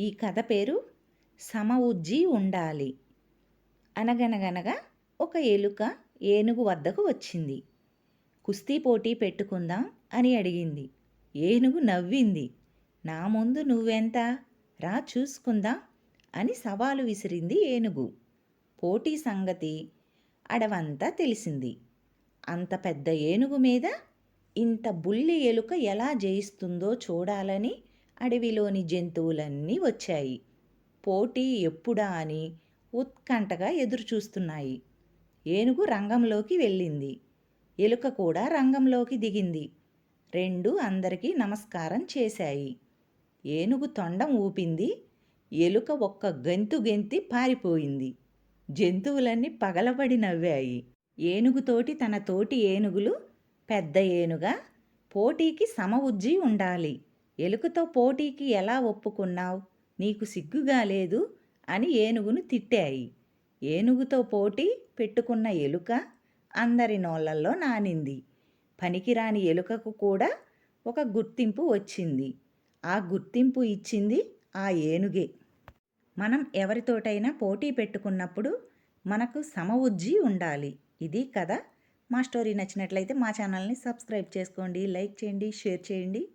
ఈ కథ పేరు సమ ఉజ్జి ఉండాలి. అనగనగనగా ఒక ఎలుక ఏనుగు వద్దకు వచ్చింది. కుస్తీ పోటీ పెట్టుకుందాం అని అడిగింది. ఏనుగు నవ్వింది. నా ముందు నువ్వెంత? రా చూసుకుందాం అని సవాలు విసిరింది ఏనుగు. పోటీ సంగతి అడవంతా తెలిసింది. అంత పెద్ద ఏనుగు మీద ఇంత బుల్లి ఎలుక ఎలా జయిస్తుందో చూడాలని అడవిలోని జంతువులన్నీ వచ్చాయి. పోటీ ఎప్పుడా అని ఉత్కంఠగా ఎదురుచూస్తున్నాయి. ఏనుగు రంగంలోకి వెళ్ళింది. ఎలుక కూడా రంగంలోకి దిగింది. రెండు అందరికీ నమస్కారం చేశాయి. ఏనుగు తొండం ఊపింది. ఎలుక ఒక్క గెంతు గెంతి పారిపోయింది. జంతువులన్నీ పగలబడి నవ్వాయి. ఏనుగుతోటి తన తోటి ఏనుగులు పెద్ద ఏనుగా పోటీకి సమ ఉజ్జి ఉండాలి. ఎలుకతో పోటీకి ఎలా ఒప్పుకున్నావు? నీకు సిగ్గుగా లేదు? అని ఏనుగును తిట్టాయి. ఏనుగుతో పోటీ పెట్టుకున్న ఎలుక అందరి నోళ్ళల్లో నానింది. పనికిరాని ఎలుకకు కూడా ఒక గుర్తింపు వచ్చింది. ఆ గుర్తింపు ఇచ్చింది ఆ ఏనుగే. మనం ఎవరితోటైనా పోటీ పెట్టుకున్నప్పుడు మనకు సమ ఉజ్జి ఉండాలి. ఇది కదా మా స్టోరీ నచ్చినట్లయితే మా ఛానల్ని సబ్స్క్రైబ్ చేసుకోండి లైక్ చేయండి షేర్ చేయండి.